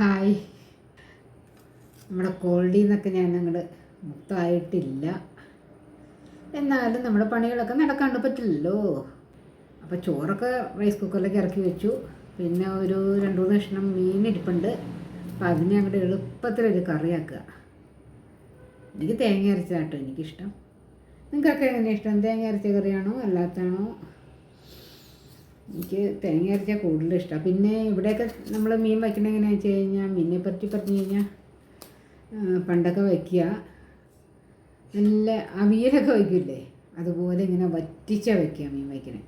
Hi. നമ്മുടെ കോൾഡിൽ നിന്നൊക്കെ ഞാൻ അങ്ങോട്ട് മുക്തമായിട്ടില്ല. എന്നാലും നമ്മുടെ പണികളൊക്കെ നടക്കാണ്ട് പറ്റില്ലല്ലോ. അപ്പോൾ ചോറൊക്കെ റൈസ് കുക്കറിലേക്ക് ഇറക്കി വെച്ചു. പിന്നെ ഒരു രണ്ട് മൂന്ന് കഷ്ണം മീൻ ഇരിപ്പുണ്ട്. അപ്പം അതിനെ അങ്ങോട്ട് എളുപ്പത്തിലൊരു കറിയാക്കുക. എനിക്ക് തേങ്ങ അരച്ചതാട്ടോ എനിക്കിഷ്ടം. നിങ്ങൾക്കൊക്കെ എങ്ങനെയാണ് ഇഷ്ടം? തേങ്ങ അരച്ച കറിയാണോ അല്ലാത്താണോ എനിക്ക് തേങ്ങ അരച്ചാൽ കൂടുതൽ ഇഷ്ടമാണ് പിന്നെ ഇവിടെയൊക്കെ നമ്മൾ മീൻ വയ്ക്കണത് എങ്ങനെയാണെന്ന് വെച്ച് കഴിഞ്ഞാൽ മീനെ പറ്റി പറഞ്ഞു കഴിഞ്ഞാൽ പണ്ടൊക്കെ വയ്ക്കുക. നല്ല അവിയലൊക്കെ വയ്ക്കില്ലേ? അതുപോലെ ഇങ്ങനെ വറ്റിച്ച വയ്ക്കുക മീൻ വയ്ക്കണേ.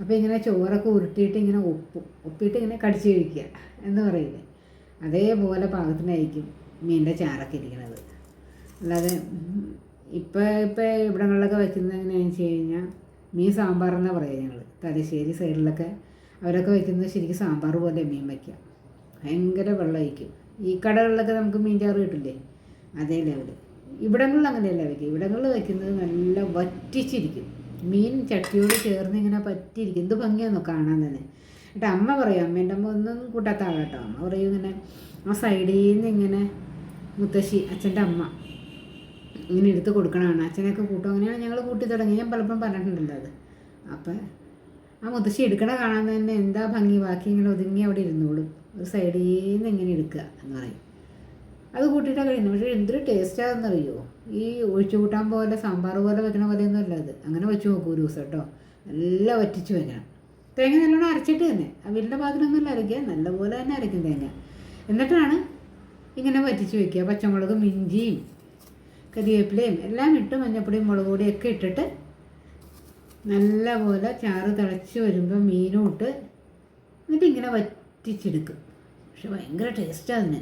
അപ്പോൾ ഇങ്ങനെ ചോറൊക്കെ ഉരുട്ടിയിട്ട് ഇങ്ങനെ ഉപ്പ് ഒപ്പിയിട്ട് ഇങ്ങനെ കടിച്ച് കഴിക്കുക എന്ന് പറയില്ലേ? അതേപോലെ പാകത്തിനായിരിക്കും മീനിന്റെ ചാറൊക്കെ ഇരിക്കണത്. അല്ലാതെ ഇപ്പോൾ ഇപ്പോൾ ഇവിടങ്ങളിലൊക്കെ വയ്ക്കുന്നത് എങ്ങനെയാണെന്ന് വെച്ച് കഴിഞ്ഞാൽ മീൻ സാമ്പാർ എന്നാണ് പറയുക ഞങ്ങൾ തലശ്ശേരി സൈഡിലൊക്കെ അവരൊക്കെ വയ്ക്കുന്നത് ശരിക്കും സാമ്പാർ പോലെ മീൻ വയ്ക്കുക ഭയങ്കര വെള്ളമായിരിക്കും ഈ കടകളിലൊക്കെ നമുക്ക് മീൻ ചാറ് കിട്ടില്ലേ? അതേ ലെവൽ ഇവിടങ്ങളിൽ അങ്ങനെയല്ല വയ്ക്കുക ഇവിടങ്ങളിൽ വയ്ക്കുന്നത് നല്ല വറ്റിച്ചിരിക്കും. മീൻ ചട്ടിയോട് ചേർന്ന് ഇങ്ങനെ പറ്റിയിരിക്കും എന്ത് ഭംഗിയാണെന്നോ കാണാൻ തന്നെ. എന്നിട്ട് അമ്മ പറയും അമ്മേന്റെ അമ്മ ഒന്നും കൂട്ടാത്ത ആളാട്ടോ. അമ്മ പറയും ഇങ്ങനെ ആ സൈഡിൽ നിന്ന് ഇങ്ങനെ മുത്തശ്ശി അച്ഛന്റെ അമ്മ ഇങ്ങനെ എടുത്ത് കൊടുക്കണമെന്ന് അച്ഛനൊക്കെ കൂട്ടും. അങ്ങനെയാണ് ഞങ്ങൾ കൂട്ടി തുടങ്ങി ഞാൻ പലപ്പോഴും പറഞ്ഞിട്ടുണ്ടല്ലോ അത്. അപ്പം ആ മുത്തശ്ശി എടുക്കണ കാണാൻ തന്നെ എന്താ ഭംഗി? ബാക്കി ഇങ്ങനെ ഒതുങ്ങി അവിടെ ഇരുന്നോളും. ഒരു സൈഡിൽ നിന്ന് ഇങ്ങനെ എടുക്കുക എന്ന് പറയും. അത് കൂട്ടിയിട്ടാണ് കഴിയുന്നത്. പക്ഷേ എന്തൊരു ടേസ്റ്റാണെന്ന് അറിയോ ഈ ഒഴിച്ചു കൂട്ടാൻ പോലെ സാമ്പാർ പോലെ വെക്കണ പോലെയൊന്നും അല്ല അത്. അങ്ങനെ വെച്ച് നോക്കൂ ഒരു ദിവസം കേട്ടോ. നല്ല വറ്റിച്ച് വെക്കണം തേങ്ങ നല്ലോണം അരച്ചിട്ട് തന്നെ. അവിലിന്റെ പാത്രമൊന്നുമല്ല അരയ്ക്കുക. നല്ലപോലെ തന്നെ അരയ്ക്കും തേങ്ങ. എന്നിട്ടാണ് ഇങ്ങനെ വറ്റിച്ച് വെക്കുക. പച്ചമുളകും ഇഞ്ചിയും കരിവേപ്പിലയും എല്ലാം ഇട്ട് മഞ്ഞപ്പൊടിയും മുളക് പൊടിയൊക്കെ ഇട്ടിട്ട് നല്ലപോലെ ചാറ് തിളച്ച് വരുമ്പോൾ മീനും ഇട്ട് എന്നിട്ട് ഇങ്ങനെ വറ്റിച്ചെടുക്കും. പക്ഷെ ഭയങ്കര ടേസ്റ്റാണ് അതിന്.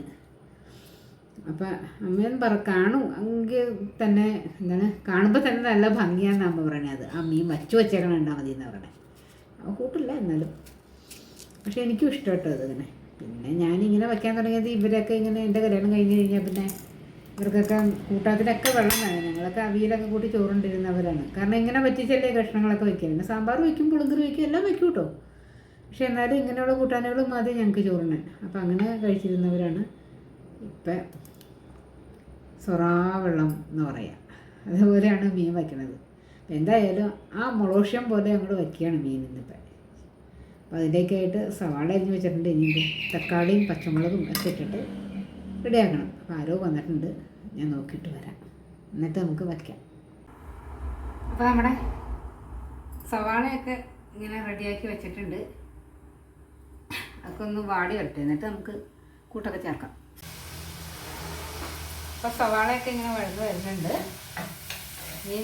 അപ്പം അമ്മയും പറ കാണും. എങ്കിൽ തന്നെ എന്താണ് കാണുമ്പോൾ തന്നെ നല്ല ഭംഗിയാണെന്ന് അമ്മ അത്. ആ മീൻ വച്ചു വച്ചേക്കണം ഉണ്ടാ മതി എന്ന് പറയണേ. അവ കൂട്ടില്ല എന്നാലും. പക്ഷെ എനിക്കും ഇഷ്ടം കേട്ടോ അതിങ്ങനെ പിന്നെ ഞാനിങ്ങനെ വയ്ക്കാൻ തുടങ്ങിയത് ഇവരൊക്കെ ഇങ്ങനെ എന്റെ കല്യാണം കഴിഞ്ഞ് കഴിഞ്ഞാൽ പിന്നെ ഇവർക്കൊക്കെ കൂട്ടാത്തിലൊക്കെ വെള്ളം വേണം. ഞങ്ങളൊക്കെ അവിയലൊക്കെ കൂട്ടി ചോറുണ്ടിരുന്നവരാണ്. കാരണം ഇങ്ങനെ പറ്റിച്ചല്ലേ കഷ്ണങ്ങളൊക്കെ വയ്ക്കുക പിന്നെ സാമ്പാർ വയ്ക്കും പുളിങ്കറി വയ്ക്കും എല്ലാം വെക്കും കേട്ടോ. പക്ഷെ എന്നാലും ഇങ്ങനെയുള്ള കൂട്ടാനുകളും മതി ഞങ്ങൾക്ക് ചോറിന്. അപ്പം അങ്ങനെ കഴിച്ചിരുന്നവരാണ്. ഇപ്പം സൊറാ വെള്ളം എന്ന് പറയുക അതുപോലെയാണ് മീൻ വയ്ക്കുന്നത് എന്തായാലും ആ മുളോഷ്യം പോലെ അങ്ങോട്ട് വയ്ക്കുകയാണ് മീൻ ഇന്നിപ്പം. അപ്പോൾ അതിലേക്കായിട്ട് സവാള അരിഞ്ഞ് വെച്ചിട്ടുണ്ട്. ഇനി തക്കാളിയും പച്ചമുളകും ഒക്കെ ഇട്ടിട്ട് റെഡിയാക്കണം അപ്പോൾ ആരോ വന്നിട്ടുണ്ട്. ഞാൻ നോക്കിയിട്ട് വരാം. എന്നിട്ട് നമുക്ക് വയ്ക്കാം. അപ്പോൾ നമ്മുടെ സവാളയൊക്കെ ഇങ്ങനെ റെഡിയാക്കി വെച്ചിട്ടുണ്ട്. അതൊക്കെ ഒന്ന് വാടി വരട്ടെ. എന്നിട്ട് നമുക്ക് കൂട്ടൊക്കെ ചേർക്കാം. അപ്പോൾ സവാളയൊക്കെ ഇങ്ങനെ വഴുത് വരുന്നുണ്ട്. ഈ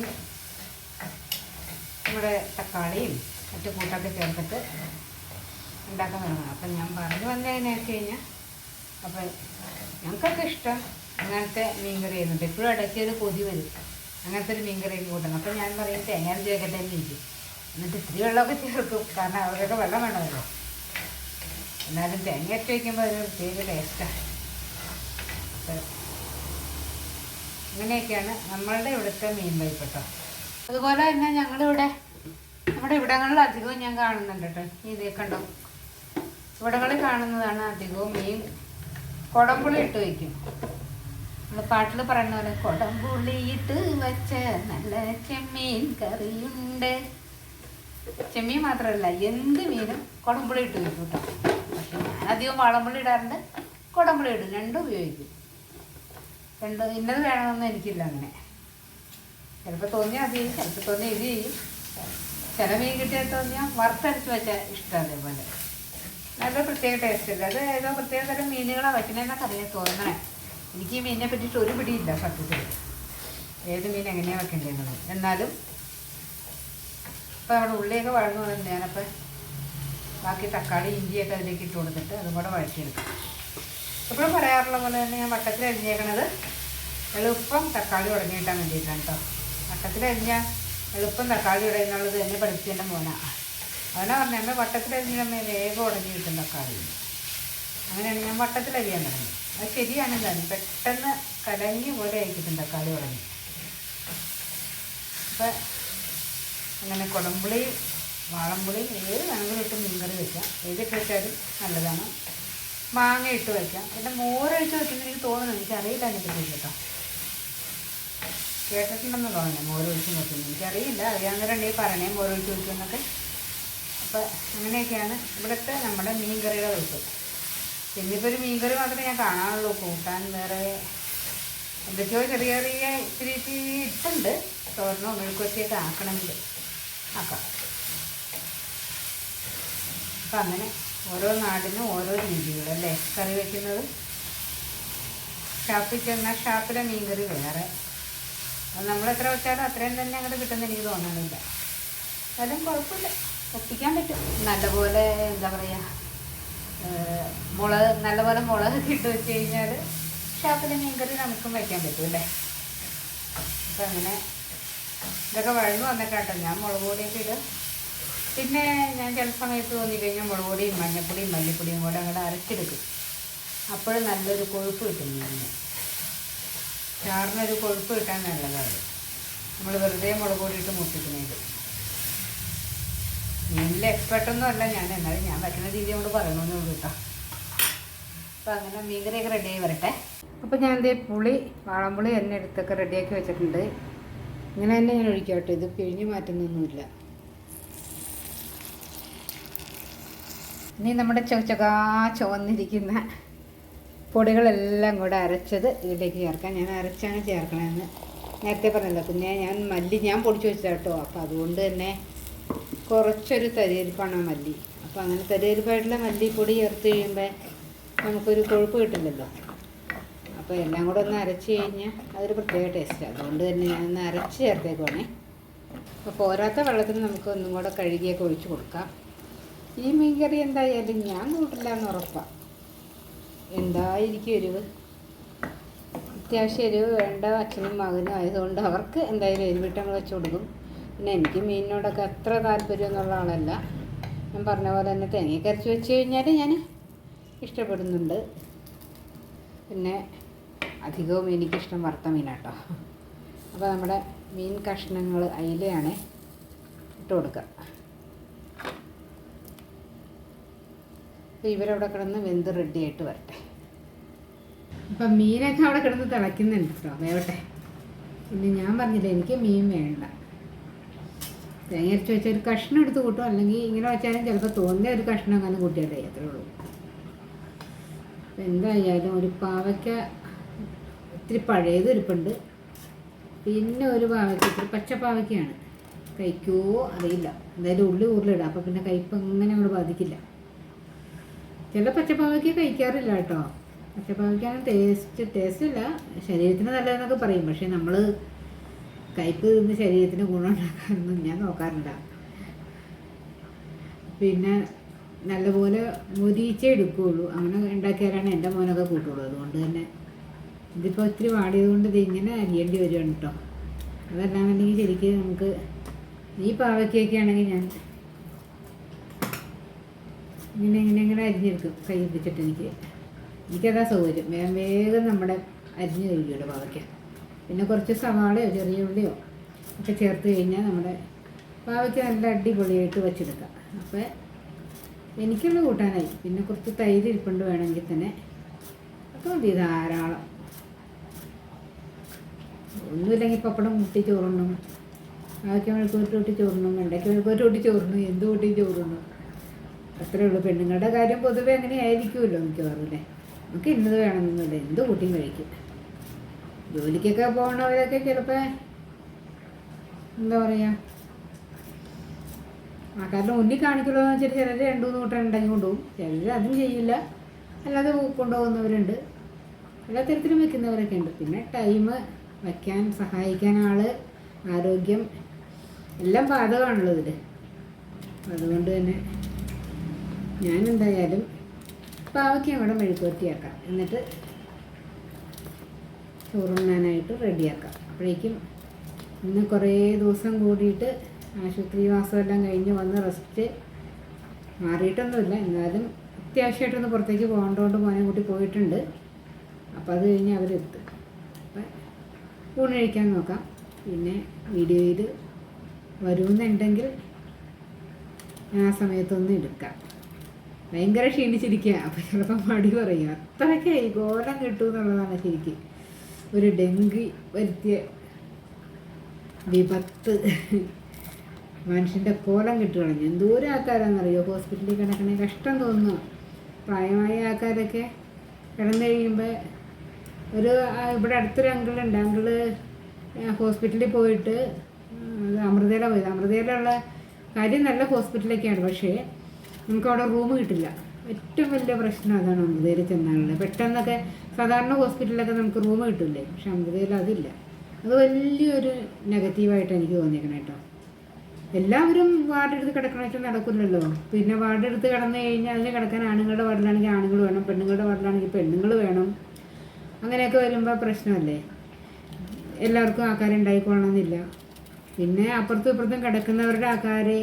നമ്മുടെ തക്കാളിയും മറ്റു കൂട്ടൊക്കെ ചേർത്തിട്ട് ഉണ്ടാക്കാൻ തുടങ്ങണം അപ്പം ഞാൻ പറഞ്ഞു വന്നതിനൊക്കെ കഴിഞ്ഞാൽ അപ്പം ഞങ്ങൾക്കൊക്കെ ഇഷ്ടം അങ്ങനത്തെ മീൻ കറി ചെയ്യുന്നുണ്ട് എപ്പോഴും ഇടയ്ക്ക് ഒരു കൊതി വരും. അങ്ങനത്തെ ഒരു മീൻകറിയും കറി കൂട്ടണം അപ്പം ഞാൻ പറയും തേങ്ങ ചേർക്കട്ടെ എന്ന് ചോദിക്കും. എന്നിട്ട് ഇത്തിരി വെള്ളമൊക്കെ ചേർക്കും. കാരണം അവരൊക്കെ വെള്ളം വേണമല്ലോ. എന്നാലും തേങ്ങ ഇട്ട് വയ്ക്കുമ്പോൾ ഒരു പ്രത്യേക ടേസ്റ്റാണ് അപ്പം അങ്ങനെയൊക്കെയാണ് നമ്മളുടെ ഇവിടുത്തെ മീൻ വൈപ്പട്ടോ അതുപോലെ തന്നെ ഞങ്ങളിവിടെ നമ്മുടെ ഇവിടങ്ങളിൽ അധികവും ഞാൻ കാണുന്നുണ്ട് കേട്ടോ. ഇതേ കണ്ടോ? ഇവിടങ്ങളിൽ കാണുന്നതാണ് അധികവും മീൻ. കുടംപുളി ഇട്ട് വയ്ക്കും. നമ്മൾ പാട്ടിൽ പറയുന്ന പോലെ കുടംപുളി ഇട്ട് വെച്ച നല്ല ചെമ്മീൻ കറിയുണ്ട്. ചെമ്മീൻ മാത്രമല്ല എന്ത് മീനും കുടംപുളി ഇട്ട് വയ്ക്കും കേട്ടോ പക്ഷെ ഞാൻ അധികം വളംപുളി ഇടാറുണ്ട് കുടംപുളി ഇടും രണ്ടും ഉപയോഗിക്കും. രണ്ടും ഇന്നത് വേണമെന്നൊന്നും എനിക്കില്ല അങ്ങനെ. ചിലപ്പോൾ തോന്നിയാൽ അത് ചെയ്യും ചിലപ്പോൾ തോന്നിയാൽ ഇത് ചെയ്യും. ചില മീൻ കിട്ടിയാൽ തോന്നിയാൽ വറുത്തരച്ച് വെച്ചാൽ ഇഷ്ടം അതേപോലെ. നല്ല പ്രത്യേക ടേസ്റ്റ് ഇല്ല അത് ഏതോ പ്രത്യേക തരം മീനുകളാണ് വയ്ക്കുന്നതെന്നൊക്കെ അറിയാൻ തോന്നണേ. എനിക്ക് മീനിനെ പറ്റിയിട്ട് ഒരു പിടിയില്ല സത്യത്തിൽ. ഏത് മീൻ എങ്ങനെയാണ് വെക്കേണ്ടത് എന്നാലും ഇപ്പോൾ അവിടെ ഉള്ളിയൊക്കെ വഴന്നു പോകുന്നുണ്ട് ഞാനപ്പോൾ ബാക്കി തക്കാളി ഇഞ്ചിയൊക്കെ അതിലേക്ക് ഇട്ട് കൊടുത്തിട്ട് അതും കൂടെ വഴറ്റിയെടുക്കും. എപ്പോഴും പറയാറുള്ള പോലെ തന്നെ ഞാൻ വട്ടത്തിൽ അരിഞ്ഞേക്കണത് എളുപ്പം തക്കാളി ഉടഞ്ഞിട്ടാൻ വേണ്ടിയിട്ടാണ് കേട്ടോ. വട്ടത്തിൽ അരിഞ്ഞാൽ എളുപ്പം തക്കാളി ഉടയെന്നുള്ളത് എന്നെ പഠിപ്പിക്കേണ്ട മോനാണ് അവനാ പറഞ്ഞ അമ്മ വട്ടത്തിൽ അരിഞ്ഞമ്മ വേഗം ഉടങ്ങി കിട്ടും തക്കാളി. അങ്ങനെയാണ് ഞാൻ വട്ടത്തിൽ അരിയാൻ തുടങ്ങി അത് ശരിയാണ് പെട്ടെന്ന് കലങ്ങി പോലെ ആയിരിക്കും തക്കാളി ഉടഞ്ഞു അപ്പം അങ്ങനെ കുളമ്പുളിയും വാളമ്പുളിയും ഏത് വേണമെങ്കിലും ഇട്ട് മീൻകറി വെക്കാം. ഏതിട്ട് വെച്ചാലും നല്ലതാണ്. മാങ്ങ ഇട്ട് വയ്ക്കാം പിന്നെ മോരൊഴിച്ച് വെക്കുന്ന എനിക്ക് തോന്നുന്നു. എനിക്കറിയില്ല പറ്റി കേട്ടോ. കേട്ടിട്ടുണ്ടെന്ന് തോന്നുന്നു മോരൊഴിച്ച് വെക്കുന്നത് എനിക്കറിയില്ല. അറിയാവുന്നവരുണ്ടെങ്കിൽ പറയണേ മോരൊഴിച്ച് വെക്കുന്നൊക്കെ അപ്പോൾ അങ്ങനെയൊക്കെയാണ് ഇവിടുത്തെ നമ്മുടെ മീൻ കറിയുടെ വെപ്പ് ഇന്നിപ്പോൾ ഒരു മീൻ കറി മാത്രമേ ഞാൻ കാണാനുള്ളൂ. കൂട്ടാൻ വേറെ എന്തൊക്കെയോ ചെറിയ ചെറിയ ഇത്തിരി ഇത്തിരി ഇട്ടുണ്ട്. തോരണോ മെഴുക്കുവറ്റിയൊക്കെ ആക്കണമെങ്കിൽ ആക്കാം. അപ്പം അങ്ങനെ ഓരോ നാടിനും ഓരോ രീതികളല്ലേ കറി വയ്ക്കുന്നത് ഷാപ്പിൽ ചെന്നാൽ ഷാപ്പിലെ മീൻ കറി വേറെ. അത് നമ്മൾ എത്ര വെച്ചാലും അത്രയും തന്നെ അങ്ങോട്ട് കിട്ടുന്ന എനിക്ക് തോന്നുന്നില്ല. എന്നാലും കുഴപ്പമില്ല. ഒപ്പിക്കാൻ പറ്റും. നല്ലപോലെ എന്താ പറയുക മുളക് നല്ലപോലെ മുളക് ഇട്ട് വെച്ച് കഴിഞ്ഞാൽ ഷാപ്പിലെ മീൻകറി നമുക്കും വയ്ക്കാൻ പറ്റും അല്ലേ? അപ്പം അങ്ങനെ ഇതൊക്കെ വഴന്നു വന്നിട്ടാട്ടോ. ഞാൻ മുളക് പൊടിയൊക്കെ ഇടും. പിന്നെ ഞാൻ ചില സമയത്ത് തോന്നിക്കഴിഞ്ഞാൽ മുളക് പൊടിയും മഞ്ഞപ്പൊടിയും മല്ലിപ്പൊടിയും കൂടെ അങ്ങോട്ട് അരച്ചെടുക്കും. അപ്പോഴും നല്ലൊരു കൊഴുപ്പ് കിട്ടും മീനിന്. ചാറിനൊരു കൊഴുപ്പ് കിട്ടാൻ നല്ലതാണ്. നമ്മൾ വെറുതെ മുളക് പൊടി ഇട്ട് മുട്ടിക്കുന്നത് മീനിൽ എക്സ്പെർട്ടൊന്നും അല്ല. ഞാൻ എന്നാലും ഞാൻ പറ്റുന്ന രീതി കൊണ്ട് പറയണമെന്നേ കേട്ടോ. അപ്പോൾ അങ്ങനെ മീൻകറിയൊക്കെ റെഡിയായി വരട്ടെ. അപ്പോൾ ഞാൻ എന്തേ പുളി വാളംപുളി എന്നെ എടുത്തൊക്കെ റെഡിയാക്കി വെച്ചിട്ടുണ്ട്. ഇങ്ങനെ തന്നെ ഞാൻ ഒഴിക്കാം ഇത് പിഴിഞ്ഞ് മാറ്റുന്നൊന്നുമില്ല. ഇനി നമ്മുടെ ചൊച്ചകാ ചുവന്നിരിക്കുന്ന പൊടികളെല്ലാം കൂടെ അരച്ചത് ഇതിലേക്ക് ചേർക്കാം. ഞാൻ അരച്ചാണ് ചേർക്കണമെന്ന് നേരത്തെ പറഞ്ഞല്ലോ. പിന്നെ ഞാൻ മല്ലി ഞാൻ പൊടിച്ച് വെച്ചതാട്ടോ അപ്പോൾ അതുകൊണ്ട് തന്നെ കുറച്ചൊരു തരിയരിപ്പാണ് മല്ലി. അപ്പോൾ അങ്ങനെ തരിയരിപ്പായിട്ടുള്ള മല്ലിപ്പൊടി ചേർത്ത് കഴിയുമ്പോൾ നമുക്കൊരു കൊഴുപ്പ് കിട്ടില്ലല്ലോ അപ്പോൾ എല്ലാം കൂടെ ഒന്ന് അരച്ച് കഴിഞ്ഞാൽ അതൊരു പ്രത്യേക ടേസ്റ്റാണ് അതുകൊണ്ട് തന്നെ ഞാനൊന്ന് അരച്ച് ചേർത്തേക്കുവാണേ. അപ്പോൾ പോരാത്ത വെള്ളത്തിന് നമുക്ക് ഒന്നും കൂടെ കഴുകിയൊക്കെ ഒഴിച്ച് കൊടുക്കാം. ഈ മീൻകറി എന്തായാലും ഞാൻ കൂട്ടില്ല എന്ന് ഉറപ്പാണ് എന്തായിരിക്കും എരിവ്? അത്യാവശ്യം എരിവ് വേണ്ട അച്ഛനും മകനും ആയതുകൊണ്ട് അവർക്ക് എന്തായാലും എരിവിട്ടങ്ങൾ വെച്ച് കൊടുക്കും. പിന്നെ എനിക്ക് മീനിനോടൊക്കെ അത്ര താല്പര്യം എന്നുള്ള ആളല്ല. ഞാൻ പറഞ്ഞ പോലെ തന്നെ തേങ്ങയൊക്കെ അരച്ച് വെച്ച് കഴിഞ്ഞാൽ ഞാൻ ഇഷ്ടപ്പെടുന്നുണ്ട്. പിന്നെ അധികവും എനിക്കിഷ്ടം വറുത്ത മീനാട്ടോ. അപ്പോൾ നമ്മുടെ മീൻ കഷ്ണങ്ങൾ അയിലയാണ് ഇട്ട് കൊടുക്കുക അപ്പോൾ ഇവരവിടെ കിടന്ന് വെന്ത് റെഡിയായിട്ട് വരട്ടെ. അപ്പം മീനൊക്കെ അവിടെ കിടന്ന് തിളയ്ക്കുന്നുണ്ട് കേട്ടോ വേവട്ടെ. പിന്നെ ഞാൻ പറഞ്ഞില്ല എനിക്ക് മീൻ വേണ്ട. തേങ്ങ അരച്ച് വെച്ച ഒരു കഷ്ണം എടുത്ത് കൂട്ടും? അല്ലെങ്കിൽ ഇങ്ങനെ വെച്ചാലും ചിലപ്പോൾ തോന്നിയ ഒരു കഷ്ണം അങ്ങനെ കൂട്ടിയാലേ അത്രേ ഉള്ളൂ അപ്പം എന്തായാലും ഒരു പാവയ്ക്ക ഇത്തിരി പഴയത് ഇരിപ്പുണ്ട്. പിന്നെ ഒരു പാവയ്ക്ക ഇത്തിരി പച്ച പാവയ്ക്കയാണ്. കഴിക്കുമോ അറിയില്ല. എന്തായാലും ഉള്ളി ഉരുളിടാം. അപ്പോൾ പിന്നെ കയ്പ്പ് അങ്ങനെ അവിടെ ബാധിക്കില്ല. ചില പച്ചപ്പാവയ്ക്ക കഴിക്കാറില്ല കേട്ടോ. പച്ചപ്പാവയ്ക്കാണ് ടേസ്റ്റ് ടേസ്റ്റ് ഇല്ല ശരീരത്തിന് നല്ലതെന്നൊക്കെ പറയും. പക്ഷേ നമ്മൾ കയ്പ്പ് തിന്ന് ശരീരത്തിന് ഗുണമുണ്ടാക്കാനൊന്നും ഞാൻ നോക്കാറില്ല. പിന്നെ നല്ലപോലെ മൊരിച്ചേ എടുക്കുകയുള്ളൂ അങ്ങനെ ഉണ്ടാക്കിയാലാണ് എന്റെ മോനൊക്കെ കൂട്ടുള്ളൂ. അതുകൊണ്ട് തന്നെ ഇതിപ്പോൾ ഒത്തിരി വാടിയത് കൊണ്ട് ഇത് ഇങ്ങനെ അരിയേണ്ടി വരുവാണ് കേട്ടോ അതല്ലാന്നുണ്ടെങ്കിൽ ശരിക്കും നമുക്ക് ഈ പാവയ്ക്കൊക്കെ ആണെങ്കിൽ ഞാൻ ഇങ്ങനെ ഇങ്ങനെ ഇങ്ങനെ അരിഞ്ഞെടുക്കും. കൈ പിടിച്ചിട്ട് എനിക്ക് എനിക്കതാ സൗകര്യം. വേഗം വേഗം നമ്മുടെ അരിഞ്ഞ് കഴിക്കുമല്ലോ പാവയ്ക്ക. പിന്നെ കുറച്ച് സവാളയോ ചെറിയ ഉള്ളിയോ ഒക്കെ ചേർത്ത് കഴിഞ്ഞാൽ നമ്മുടെ പാവയ്ക്ക നല്ല അടിപൊളിയായിട്ട് വെച്ചെടുക്കാം. അപ്പോൾ എനിക്കുള്ള കൂട്ടാനായി. പിന്നെ കുറച്ച് തൈര് ഇരിപ്പുണ്ട് വേണമെങ്കിൽ തന്നെ. അപ്പോൾ മതി ധാരാളം. ഒന്നുമില്ലെങ്കിൽ പപ്പടം കൂട്ടി ചോറുണ്ണും. പാവയ്ക്ക മെഴുക്കൂട്ടി കൂട്ടി ചോറുണ്ണും. വെണ്ടയ്ക്ക മെഴുക്കൂട്ടി കൂട്ടി ചോറുണ്ണും. എന്ത് കൂട്ടി ചോറുണ്ണും? അത്രേ ഉള്ളൂ. പെണ്ണുങ്ങളുടെ കാര്യം പൊതുവേ അങ്ങനെ ആയിരിക്കുമല്ലോ മിക്കവാറും അല്ലേ? നമുക്ക് ഇന്നത് വേണമെന്നൊന്നുമില്ല. എന്ത് കൂട്ടിയും കഴിക്കും. ജോലിക്കൊക്കെ പോകണവരൊക്കെ ചിലപ്പോൾ എന്താ പറയുക ആ കാരണം മുന്നിൽ കാണിക്കുള്ളൂ എന്ന് വെച്ചിട്ട് ചിലർ രണ്ട് മൂന്ന് കൂട്ടം ഉണ്ടാക്കി കൊണ്ടുപോകും. ചിലർ അതും ചെയ്യില്ല. അല്ലാതെ കൊണ്ടുപോകുന്നവരുണ്ട്. എല്ലാ തരത്തിലും വെക്കുന്നവരൊക്കെ ഉണ്ട്. പിന്നെ ടൈം വയ്ക്കാൻ സഹായിക്കാൻ ആൾ ആരോഗ്യം എല്ലാം ബാധകമാണല്ലോ ഇതിൽ അതുകൊണ്ട് തന്നെ ഞാൻ എന്തായാലും പാവയ്ക്ക് അവിടെ മെഴുക്കുവരട്ടിയാക്കാം എന്നിട്ട് ചോറുണ്ണാനായിട്ട് റെഡിയാക്കാം. അപ്പോഴേക്കും ഇന്ന് കുറേ ദിവസം കൂടിയിട്ട് ആശുപത്രി വാസമെല്ലാം കഴിഞ്ഞ് വന്ന് റെസ്റ്റ് മാറിയിട്ടൊന്നുമില്ല. എന്നാലും അത്യാവശ്യമായിട്ടൊന്ന് പുറത്തേക്ക് പോകേണ്ടതുകൊണ്ട് മോനെ കൂട്ടി പോയിട്ടുണ്ട്. അപ്പോൾ അത് കഴിഞ്ഞ് അവരെത്തും. അപ്പം ഊണ് കഴിക്കാൻ നോക്കാം. പിന്നെ വീഡിയോയിൽ വരുമെന്നുണ്ടെങ്കിൽ ഞാൻ ആ സമയത്തൊന്ന് എടുക്കാം. ഭയങ്കര ക്ഷീണിച്ചിരിക്കുക അപ്പം ചിലപ്പോൾ മടി പറയും. അത്രയ്ക്ക് ഗോലം കിട്ടും എന്നുള്ളതാണ് ശരിക്കും. ഒരു ഡെങ്കി വരുത്തിയ വിപത്ത്. മനുഷ്യന്റെ കോലം കിട്ടു കളഞ്ഞു. എന്തോരം ആൾക്കാരാണെന്നറിയോ? ഹോസ്പിറ്റലിൽ കിടക്കണേ കഷ്ടം തോന്നുന്നു. പ്രായമായ ആൾക്കാരൊക്കെ കിടന്നു കഴിയുമ്പോൾ ഒരു ഇവിടെ അടുത്തൊരു അങ്കിളുണ്ട്. അങ്കിൾ ഹോസ്പിറ്റലിൽ പോയിട്ട് അമൃതയില പോയത്. അമൃതയിലുള്ള കാര്യം നല്ല ഹോസ്പിറ്റലൊക്കെയാണ് പക്ഷേ നമുക്ക് അവിടെ റൂം കിട്ടില്ല. ഏറ്റവും വലിയ പ്രശ്നം അതാണ് അമൃതയിൽ ചെന്നാലുള്ളത്. പെട്ടെന്നൊക്കെ സാധാരണ ഹോസ്പിറ്റലിലൊക്കെ നമുക്ക് റൂം കിട്ടില്ലേ? പക്ഷെ അമൃതയിൽ അതില്ല. അത് വലിയൊരു നെഗറ്റീവായിട്ട് എനിക്ക് തോന്നിയിരിക്കണം കേട്ടോ എല്ലാവരും വാർഡെടുത്ത് കിടക്കണമെങ്കിൽ നടക്കില്ലല്ലോ. പിന്നെ വാർഡെടുത്ത് കിടന്നു കഴിഞ്ഞാൽ അതിന് കിടക്കാൻ ആണുങ്ങളുടെ വാർഡിലാണെങ്കിൽ ആണുങ്ങൾ വേണം പെണ്ണുങ്ങളുടെ വാർഡിലാണെങ്കിൽ പെണ്ണുങ്ങൾ വേണം. അങ്ങനെയൊക്കെ വരുമ്പോൾ പ്രശ്നമല്ലേ? എല്ലാവർക്കും ആൾക്കാരെ ഉണ്ടായിക്കൊള്ളണമെന്നില്ല പിന്നെ അപ്പുറത്തും ഇപ്പുറത്തും കിടക്കുന്നവരുടെ ആൾക്കാരെ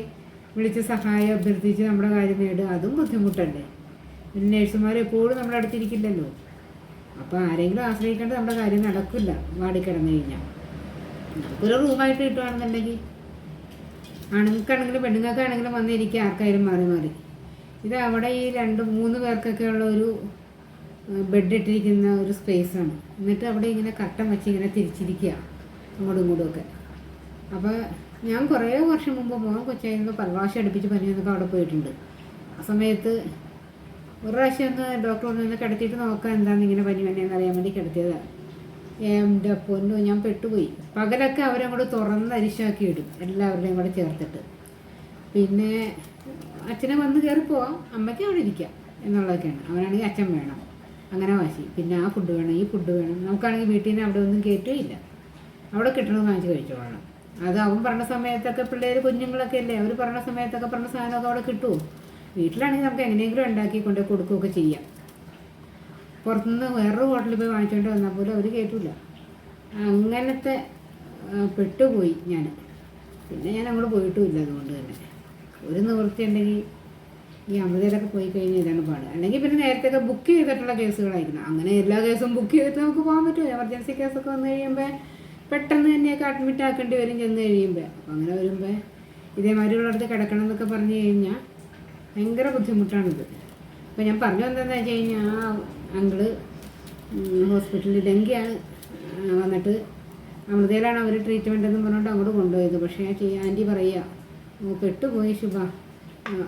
വിളിച്ച് സഹായം അഭ്യർത്ഥിച്ച് നമ്മുടെ കാര്യം നേടുക അതും ബുദ്ധിമുട്ടല്ലേ? പിന്നെ നേഴ്സുമാർ എപ്പോഴും നമ്മുടെ അടുത്തിരിക്കില്ലല്ലോ അപ്പോൾ ആരെങ്കിലും ആശ്രയിക്കേണ്ട നമ്മുടെ കാര്യം നടക്കില്ല. വാടിക്കിടന്നു കഴിഞ്ഞാൽ നമുക്കൊരു റൂമായിട്ട് കിട്ടുകയാണെന്നുണ്ടെങ്കിൽ ആണുങ്ങൾക്കാണെങ്കിലും പെണ്ണുങ്ങൾക്കാണെങ്കിലും വന്നിരിക്കുക ആർക്കായാലും മാറി മാറി. ഇത് അവിടെ ഈ രണ്ട് മൂന്ന് പേർക്കൊക്കെ ഉള്ള ഒരു ബെഡ് ഇട്ടിരിക്കുന്ന ഒരു സ്പേസാണ് എന്നിട്ട് അവിടെ ഇങ്ങനെ കട്ടം വെച്ച് ഇങ്ങനെ തിരിച്ചിരിക്കുക അങ്ങോട്ടും ഇങ്ങോട്ടും ഒക്കെ. അപ്പോൾ ഞാൻ കുറേ വർഷം മുമ്പ് മോൻ കൊച്ചായിരുന്നപ്പോൾ പല പ്രാവശ്യം അടുപ്പിച്ച് പനി വന്നപ്പോൾ അവിടെ പോയിട്ടുണ്ട്. ആ സമയത്ത് ഒരു പ്രാവശ്യം ഒന്ന് ഡോക്ടർ ഒന്ന് കിടത്തിയിട്ട് നോക്കാം എന്താണ് ഇങ്ങനെ പനി വന്നതെന്ന് അറിയാൻ വേണ്ടി കിടത്തിയതാണ് എന്റെ പൊന്നു ഞാൻ പെട്ടുപോയി. പകലൊക്കെ അവരെ കൂടെ തുറന്ന് അരിശാക്കി ഇടും. എല്ലാവരുടെയും കൂടെ ചേർത്തിട്ട്. പിന്നെ അച്ഛനെ വന്ന് കയറിപ്പോവാം പോവാം. അമ്മയ്ക്ക് അവിടെ ഇരിക്കാം എന്നുള്ളതൊക്കെയാണ്. അവനാണെങ്കിൽ അച്ഛൻ വേണം. അങ്ങനെ വാശി. പിന്നെ ആ ഫുഡ് വേണം ഈ ഫുഡ് വേണം. നമുക്കാണെങ്കിൽ വീട്ടിൽ നിന്ന് അവിടെ ഒന്നും കയറ്റുകയില്ല അവിടെ കിട്ടണമെന്ന് വാങ്ങിച്ച് കഴിച്ചോളണം അത് അവൻ പറഞ്ഞ സമയത്തൊക്കെ പിള്ളേർ കുഞ്ഞുങ്ങളൊക്കെ അല്ലേ? അവർ പറഞ്ഞ സമയത്തൊക്കെ പറഞ്ഞ സാധനമൊക്കെ അവിടെ കിട്ടുമോ വീട്ടിലാണെങ്കിൽ നമുക്ക് എങ്ങനെയെങ്കിലും ഉണ്ടാക്കി കൊണ്ട് കൊടുക്കുകയൊക്കെ ചെയ്യാം. പുറത്തുനിന്ന് വേറൊരു ഹോട്ടലിൽ പോയി വാങ്ങിച്ചുകൊണ്ട് വന്നാൽ പോലും അവർ കേട്ടില്ല അങ്ങനത്തെ പെട്ടുപോയി ഞാൻ പിന്നെ ഞാൻ അങ്ങോട്ട് പോയിട്ടുമില്ല അതുകൊണ്ട് തന്നെ. ഒരു നിവൃത്തി ഉണ്ടെങ്കിൽ ഈ അമൃതയിലൊക്കെ പോയി കഴിഞ്ഞാൽ ഇതാണ് പാട്. അല്ലെങ്കിൽ പിന്നെ നേരത്തെയൊക്കെ ബുക്ക് ചെയ്തിട്ടുള്ള കേസുകളായിരുന്നു അങ്ങനെ എല്ലാ കേസും ബുക്ക് ചെയ്തിട്ട് നമുക്ക് പോകാൻ പറ്റുമോ? എമർജൻസി കേസൊക്കെ വന്നു കഴിയുമ്പോൾ പെട്ടെന്ന് തന്നെയൊക്കെ അഡ്മിറ്റ് ആക്കേണ്ടി വരും ചെന്ന് കഴിയുമ്പോൾ അപ്പം അങ്ങനെ വരുമ്പോൾ ഇതേമാതിരിയുള്ളടത്ത് കിടക്കണം എന്നൊക്കെ പറഞ്ഞു കഴിഞ്ഞാൽ ഭയങ്കര ബുദ്ധിമുട്ടാണിത്. അപ്പോൾ ഞാൻ പറഞ്ഞു എന്താണെന്ന് വെച്ച് കഴിഞ്ഞാൽ ആ അങ്കിൾ ഹോസ്പിറ്റലിൽ ഡെങ്കിയാണ് വന്നിട്ട് അമൃതയിലാണ് അവർ ട്രീറ്റ്മെന്റ് എന്ന് പറഞ്ഞിട്ട് അങ്ങോട്ട് കൊണ്ടുപോയത്. പക്ഷേ ആന്റി പറയുക "ഓ, പെട്ടുപോയി ശുഭ.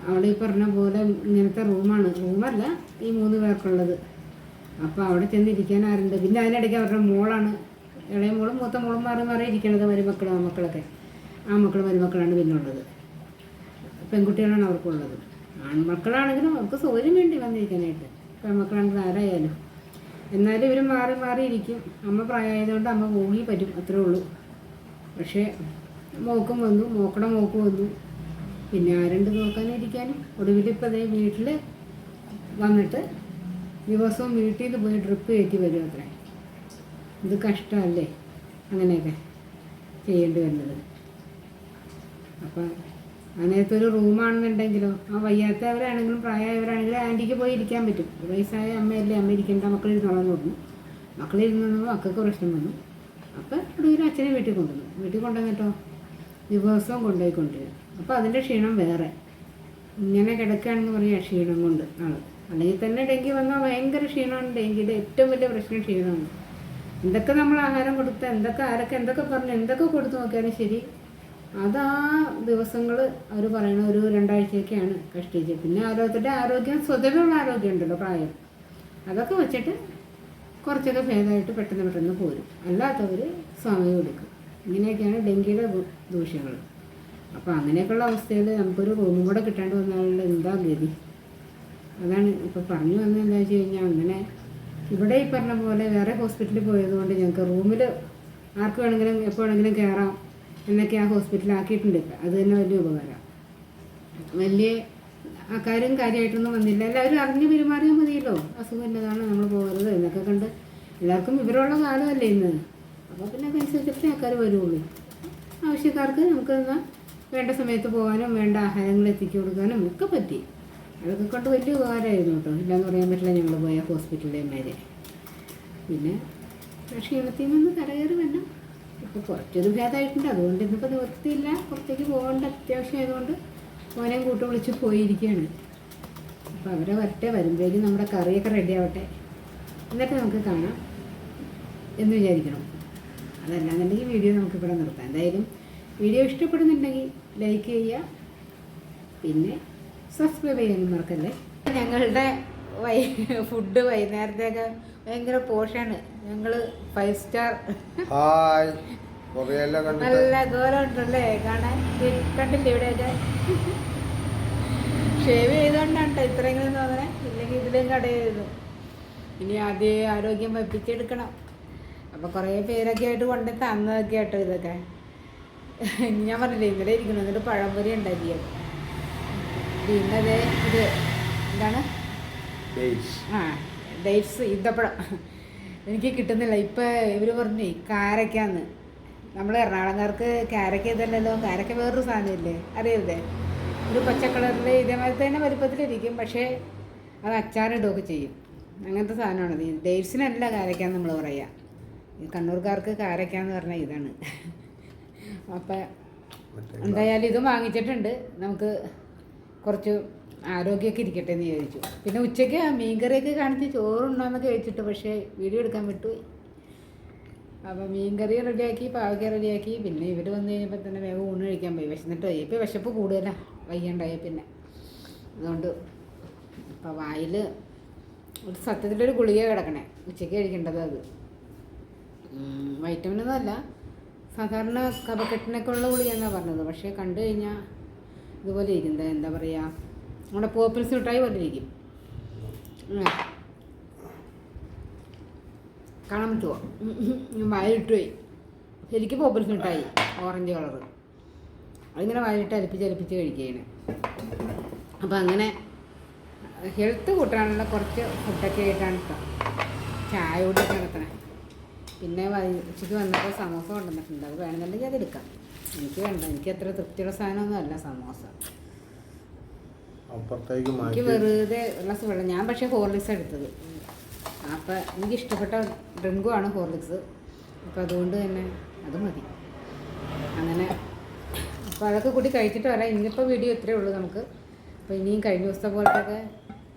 അവിടെ ഈ പറഞ്ഞ പോലെ ഇങ്ങനത്തെ റൂമാണ്. റൂമല്ല ഈ മൂന്ന് പേർക്കുള്ളത്. അപ്പോൾ അവിടെ ചെന്നിരിക്കാൻ ആരുണ്ട്? പിന്നെ അതിനിടയ്ക്ക് അവരുടെ മോളാണ്. ഇളയ മോളും മൂത്ത മോളും മാറി മാറി ഇരിക്കണത് മരുമക്കളും ആ മക്കളൊക്കെ. ആ മക്കളും മരുമക്കളാണ് പിന്നുള്ളത്. പെൺകുട്ടികളാണ് അവർക്കുള്ളത്. ആൺമക്കളാണെങ്കിലും അവർക്ക് സൗകര്യം വേണ്ടി വന്നിരിക്കാനായിട്ട്. പെൺമക്കളാണെങ്കിലും ആരായാലും. എന്നാലും ഇവർ മാറി മാറിയിരിക്കും അമ്മ പ്രായമായതുകൊണ്ട് അമ്മ പോകി പറ്റും. അത്രേ ഉള്ളൂ. പക്ഷേ മോക്കും വന്നു. മോക്കടെ മോക്കും വന്നു. പിന്നെ ആരുണ്ട് നോക്കാനിരിക്കാനും? ഒടുവിൽ ഇപ്പോൾ അതേ വീട്ടിൽ വന്നിട്ട് ദിവസവും വീട്ടിൽ നിന്ന് പോയി ഡ്രിപ്പ് കയറ്റി വരും അത്രേ. ഇത് കഷ്ടമല്ലേ? അങ്ങനെയൊക്കെ ചെയ്യേണ്ടി വരുന്നത്. അപ്പം അതിനകത്ത് ഒരു റൂമാണെന്നുണ്ടെങ്കിലോ ആ വയ്യാത്തവരാണെങ്കിലും പ്രായമായവരാണെങ്കിലും ആന്റിക്ക് പോയി ഇരിക്കാൻ പറ്റും. വയസ്സായ അമ്മയല്ലേ അമ്മ ഇരിക്കേണ്ട മക്കൾ ഇരുന്നോളാൻ പറഞ്ഞു മക്കൾ ഇരുന്നു മക്കൾക്ക് പ്രശ്നം വന്നു. അപ്പം ഒടുവിൽ അച്ഛനെ വീട്ടിൽ കൊണ്ടുവന്നു. വീട്ടിൽ കൊണ്ടുവന്നിട്ടോ? ദിവസവും കൊണ്ടുപോയി കൊണ്ടുവരും അപ്പോൾ അതിന്റെ ക്ഷീണം വേറെ. ഇങ്ങനെ കിടക്കുകയാണെന്ന് പറയാം ക്ഷീണം കൊണ്ട് ആൾ അല്ലെങ്കിൽ തന്നെ ഡെങ്കി വന്നാൽ ഭയങ്കര ക്ഷീണമാണ് ഡെങ്കിയുടെ ഏറ്റവും വലിയ പ്രശ്നം ക്ഷീണമാണ്. എന്തൊക്കെ നമ്മൾ ആഹാരം കൊടുത്ത് എന്തൊക്കെ ആരൊക്കെ എന്തൊക്കെ പറഞ്ഞു എന്തൊക്കെ കൊടുത്തു നോക്കിയാലും ശരി അത് ദിവസങ്ങൾ അവർ പറയണ ഒരു രണ്ടാഴ്ചയൊക്കെയാണ് കഷ്ടിച്ച്. പിന്നെ ഓരോരുത്തരുടെ ആരോഗ്യം സ്വതവേയുള്ള ആരോഗ്യം ഉണ്ടല്ലോ പ്രായം. അതൊക്കെ വെച്ചിട്ട് കുറച്ചൊക്കെ ഭേദമായിട്ട് പെട്ടെന്ന് പെട്ടെന്ന് പോരും. അല്ലാത്തവർ സമയം എടുക്കും. ഇങ്ങനെയൊക്കെയാണ് ഡെങ്കിയുടെ ദൂഷ്യങ്ങൾ അപ്പോൾ അങ്ങനെയൊക്കെയുള്ള അവസ്ഥയിൽ നമുക്കൊരു റൂമും കൂടെ കിട്ടാണ്ട് വന്നാൽ എന്താ ഗതി? അതാണ് ഇപ്പോൾ പറഞ്ഞു വന്നത് എന്താ വെച്ച് കഴിഞ്ഞാൽ അങ്ങനെ ഇവിടെ ഈ പറഞ്ഞ പോലെ വേറെ ഹോസ്പിറ്റലിൽ പോയതുകൊണ്ട് ഞങ്ങൾക്ക് റൂമിൽ ആർക്ക് വേണമെങ്കിലും എപ്പോൾ വേണമെങ്കിലും കയറാം എന്നൊക്കെ ആ ഹോസ്പിറ്റലാക്കിയിട്ടുണ്ട് അത് തന്നെ വലിയ ഉപകാരം. വലിയ ആ കാര്യം കാര്യമായിട്ടൊന്നും വന്നില്ല. എല്ലാവരും അറിഞ്ഞ് പെരുമാറിയാൽ മതിയല്ലോ. അസുഖമില്ലതാണ് നമ്മൾ പോകരുത് എന്നൊക്കെ കണ്ട് എല്ലാവർക്കും വിവരമുള്ള കാലമല്ലേ ഇന്ന്. അപ്പോൾ പിന്നെ അതനുസരിച്ചിട്ടേ ആൾക്കാർ വരുള്ളൂ. ആവശ്യക്കാർക്ക് നമുക്ക് എന്നാൽ വേണ്ട സമയത്ത് പോകാനും വേണ്ട ആഹാരങ്ങൾ എത്തിച്ചു കൊടുക്കാനും ഒക്കെ പറ്റി. അതൊക്കെ കൊണ്ട് വലിയ ഉപകാരമായിരുന്നു കേട്ടോ. ഇല്ലാന്ന് പറയാൻ പറ്റില്ല ഞങ്ങൾ പോയ ഹോസ്പിറ്റലിലെ മേരെ പിന്നെ ക്ഷീണത്തിൽ നിന്ന് കരകയറി വരണം ഇപ്പോൾ കുറച്ചൊരു ഭേദമായിട്ടുണ്ട് അതുകൊണ്ട് ഇന്നിപ്പോൾ നിവൃത്തിയില്ല. പുറത്തേക്ക് പോകേണ്ട അത്യാവശ്യമായതുകൊണ്ട് മോനെയും കൂട്ടം വിളിച്ച് പോയിരിക്കുകയാണ്. അപ്പോൾ അവരെ വരട്ടെ. വരുമ്പോഴേക്കും നമ്മുടെ കറിയൊക്കെ റെഡി ആവട്ടെ. എന്നിട്ട് നമുക്ക് കാണാം എന്ന് വിചാരിക്കണം. അതല്ലാന്നുണ്ടെങ്കിൽ വീഡിയോ നമുക്കിവിടെ നിർത്താം. എന്തായാലും വീഡിയോ ഇഷ്ടപ്പെടുന്നുണ്ടെങ്കിൽ ലൈക്ക് ചെയ്യുക. പിന്നെ സബ്സ്ക്രൈബ് ചെയ്യാനും മറക്കല്ലേ? ഞങ്ങളുടെ വൈ ഫുഡ് വൈകുന്നേരത്തേക്ക് ഭയങ്കര പോഷാണ്. ഞങ്ങൾ ഫൈവ് സ്റ്റാർ ഹായ് നല്ല ദൂരം ഉണ്ടല്ലേ കാണാൻ കണ്ടില്ലേ ഇവിടെയൊക്കെ ഷേവ് ചെയ്തുകൊണ്ടാണ് കേട്ടോ ഇത്രയെങ്കിലും തോന്നണേ. ഇല്ലെങ്കിൽ ഇതിലും കടയായിരുന്നു. ഇനി ആദ്യം ആരോഗ്യം വെപ്പിച്ചെടുക്കണം. അപ്പോൾ കുറേ പേരൊക്കെ ആയിട്ട് കൊണ്ട് തന്നതൊക്കെ ആട്ടോ ഇതൊക്കെ. ഞാൻ പറഞ്ഞില്ലേ ഇവിടെ ഇരിക്കണം. എന്നിട്ട് പഴംപൊരി ഉണ്ടാക്കിയത് പിന്നെ അതേ ഇത് എന്താണ്? ആ ഡേറ്റ്സ് ഈന്തപ്പഴം എനിക്ക് കിട്ടുന്നില്ല. ഇപ്പോൾ ഇവർ പറഞ്ഞേ കാരക്കാന്ന്. നമ്മൾ എറണാകുളംകാർക്ക് കാരക്ക ഇതല്ലല്ലോ. കാരക്ക വേറൊരു സാധനമില്ലേ? അറിയരുതേ. ഒരു പച്ച കളറിൽ ഇതേമാതിരി തന്നെ വലുപ്പത്തിലിരിക്കും. പക്ഷേ അത് അച്ചാറിടുകയൊക്കെ ചെയ്യും. അങ്ങനത്തെ സാധനമാണത് ഈ ഡേറ്റ്സിനല്ല കാരക്കാന്ന് നമ്മൾ പറയുക ഈ കണ്ണൂർക്കാർക്ക് കാരക്കാന്ന് പറഞ്ഞാൽ ഇതാണ്. അപ്പം എന്തായാലും ഇതും വാങ്ങിച്ചിട്ടുണ്ട്. നമുക്ക് കുറച്ച് ആരോഗ്യമൊക്കെ ഇരിക്കട്ടെ എന്ന് ചോദിച്ചു പിന്നെ ഉച്ചയ്ക്ക് മീൻകറിയൊക്കെ കാണിച്ച് ചോറുണ്ടോയെന്നൊക്കെ ചോദിച്ചിട്ട് പക്ഷേ വീഡിയോ എടുക്കാൻ വിട്ടു അപ്പോൾ മീൻകറി റെഡിയാക്കി പാവയ്ക്ക റെഡിയാക്കി. പിന്നെ ഇവർ വന്നു കഴിഞ്ഞപ്പോൾ തന്നെ വേഗം ഊണ് കഴിക്കാൻ പോയി. വിശന്നിട്ട് പോയി ഇപ്പോൾ വിശപ്പ് കൂടുതലാണ് വയ്യണ്ടായി പിന്നെ. അതുകൊണ്ട് ഇപ്പോൾ വായിൽ ഒരു സത്യത്തിലൊരു ഗുളിക കിടക്കണേ. ഉച്ചയ്ക്ക് കഴിക്കേണ്ടത് അത്. വൈറ്റമിൻ ഒന്നും അല്ല. സാധാരണ കഫക്കെട്ടിനൊക്കെ ഉള്ള ഗുളിക എന്നാണ് പറഞ്ഞത്. പക്ഷേ കണ്ടു കഴിഞ്ഞാൽ ഇതുപോലെ ഇരിക്കുന്നത് എന്താ പറയുക നമ്മുടെ പോപ്പിൾസ് മിഠായി വന്നിരിക്കും. കാണാൻ പറ്റുമോ വയലിട്ടുപോയി വായിലിട്ട് പോയി. ശരിക്കും പോപ്പിൾസ് മിഠായി ഓറഞ്ച് കളറ് അതിങ്ങനെ വയലിട്ട് അരിപ്പിച്ച് അരിപ്പിച്ച് കഴിക്കുകയാണ്. അപ്പോൾ അങ്ങനെ ഹെൽത്ത് കൂട്ടാനുള്ള കുറച്ച് ഫുഡൊക്കെ ആയിട്ടാണ് ഇപ്പം ചായ കൂടിയൊക്കെ നടത്തണേ. പിന്നെ ഉച്ചയ്ക്ക് വന്നപ്പോൾ സമോസ കൊണ്ടുവന്നിട്ടുണ്ട്. അത് വേണമെന്നുണ്ടെങ്കിൽ അതെടുക്കാം എനിക്ക് വേണ്ട. എനിക്ക് അത്ര തൃപ്തിയുള്ള സാധനമൊന്നും അല്ല സമോസ. അപ്പുറത്തേക്ക് എനിക്ക് വെറുതെ ഗ്ലാസ് വെള്ളം. ഞാൻ പക്ഷേ ഹോർലിക്സ് എടുത്തത്. അപ്പം എനിക്ക് ഇഷ്ടപ്പെട്ട ഡ്രിങ്കുമാണ് ഹോർലിക്സ്. അപ്പം അതുകൊണ്ട് തന്നെ അത് മതി. അങ്ങനെ. അപ്പോൾ അതൊക്കെ കൂടി കഴിച്ചിട്ട് വരാം. ഇന്നിപ്പോൾ വീഡിയോ ഇത്രയേ ഉള്ളൂ നമുക്ക്. അപ്പോൾ ഇനിയും കഴിഞ്ഞ ദിവസത്തെ പോലത്തെ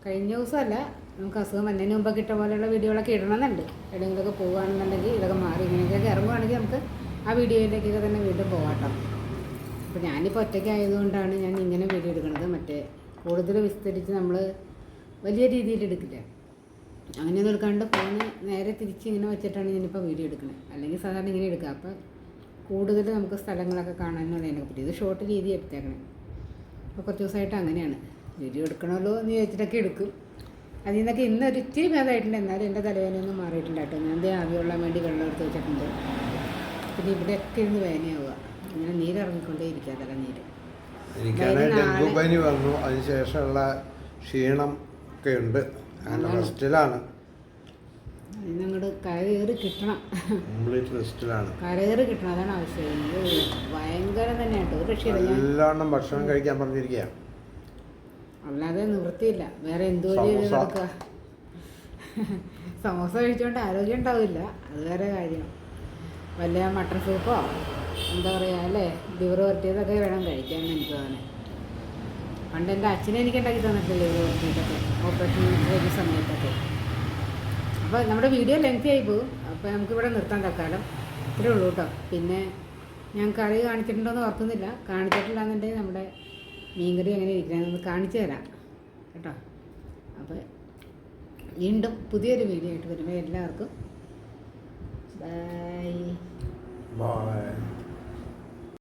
കഴിഞ്ഞ ദിവസമല്ല നമുക്ക് അസുഖം വന്നതിന് മുമ്പൊക്കെ ഇട്ട പോലെയുള്ള വീഡിയോകളൊക്കെ ഇടണമെന്നുണ്ട്. എവിടെയെങ്കിലുമൊക്കെ പോകുകയാണെന്നുണ്ടെങ്കിൽ ഇതൊക്കെ മാറി ഇങ്ങനെയൊക്കെ ഇറങ്ങുവാണെങ്കിൽ നമുക്ക് ആ വീഡിയോയിലേക്കൊക്കെ തന്നെ വീണ്ടും പോകാട്ടോ അപ്പോൾ ഞാനിപ്പോൾ ഒറ്റയ്ക്ക് ആയതുകൊണ്ടാണ് ഞാൻ ഇങ്ങനെ വീഡിയോ എടുക്കുന്നത്. മറ്റേ കൂടുതൽ വിസ്തരിച്ച് നമ്മൾ വലിയ രീതിയിൽ എടുക്കില്ല. അങ്ങനെയൊന്നും എടുക്കാണ്ട് ഫോണ് നേരെ തിരിച്ച് ഇങ്ങനെ വെച്ചിട്ടാണ് ഞാനിപ്പോൾ വീഡിയോ എടുക്കുന്നത് അല്ലെങ്കിൽ സാധാരണ ഇങ്ങനെ എടുക്കുക അപ്പോൾ കൂടുതൽ നമുക്ക് സ്ഥലങ്ങളൊക്കെ കാണാനുള്ളതിനെ പറ്റി. ഇത് ഷോർട്ട് രീതി എടുത്തേക്കണേ. അപ്പോൾ കുറച്ച് ദിവസമായിട്ട് അങ്ങനെയാണ്. വീഡിയോ എടുക്കണമല്ലോ എന്ന് ചോദിച്ചിട്ടൊക്കെ എടുക്കും. അതിൽ നിന്നൊക്കെ ഇന്ന് ഒരു ഭേദമായിട്ടുണ്ട്. എന്നാലും എന്റെ തലവേദനയൊന്നും മാറിയിട്ടില്ല കേട്ടോ. ഞാൻ എന്തേ ആവി കൊള്ളാൻ വേണ്ടി വെള്ളം എടുത്ത് വെച്ചിട്ടുണ്ട്. പിന്നെ ഇവിടെയൊക്കെ ഇരുന്ന് വേദനയാവുക. അങ്ങനെ നീരിറങ്ങിക്കൊണ്ടേ ഇരിക്കുക തല നീര് എന്തായാലും ഡെങ്കു പനി വന്നു അതിനുശേഷമുള്ള ക്ഷീണം ഒക്കെ ഉണ്ട്. അങ്ങനെ റെസ്റ്റിലാണ്. അതിനങ്ങോട്ട് കയറി കിട്ടണം. കംപ്ലീറ്റ് റെസ്റ്റിലാണ്. കരകയറി കിട്ടണം അതാണ് ആവശ്യം ഇത് ഭയങ്കര തന്നെ കേട്ടോ ഒരു രക്ഷയില്ല ഞാൻ നല്ലോണം ഭക്ഷണം കഴിക്കാൻ പറഞ്ഞിരിക്കുക അല്ലാതെ നിവൃത്തിയില്ല. വേറെ എന്തോ സമോസ. നടക്കുക? സമോസ കഴിച്ചുകൊണ്ട് ആരോഗ്യം ഉണ്ടാവില്ല. അത് വേറെ കാര്യം. വല്ല മട്ടൺ സൂപ്പോ എന്താ പറയുക അല്ലേ? ലിവർ വരട്ടിയതൊക്കെ വേണം കഴിക്കാൻ എനിക്ക് തോന്നുന്നത് പണ്ട് എന്റെ അച്ഛനെ എനിക്ക് ഉണ്ടാക്കി തന്നിട്ടില്ല ലിവർ വരട്ടിയിട്ടൊക്കെ ഓപ്പറേഷൻ കഴിഞ്ഞ സമയത്തൊക്കെ. അപ്പോൾ നമ്മുടെ വീഡിയോ ലെങ്തി ആയി പോകും അപ്പോൾ നമുക്കിവിടെ നിർത്താൻ തൽക്കാലം. ഇത്രേ ഉള്ളൂ കേട്ടോ പിന്നെ ഞാൻ കറി കാണിച്ചിട്ടുണ്ടോയെന്ന് ഓർക്കുന്നില്ല. കാണിച്ചിട്ടില്ല എന്നുണ്ടെങ്കിൽ നമ്മുടെ മീൻകറി എങ്ങനെ ഇരിക്കണമെന്ന് കാണിച്ചു തരാം. കേട്ടോ? അപ്പോൾ വീണ്ടും പുതിയൊരു വീഡിയോ ആയിട്ട് വരുമ്പോൾ എല്ലാവർക്കും. Bye bye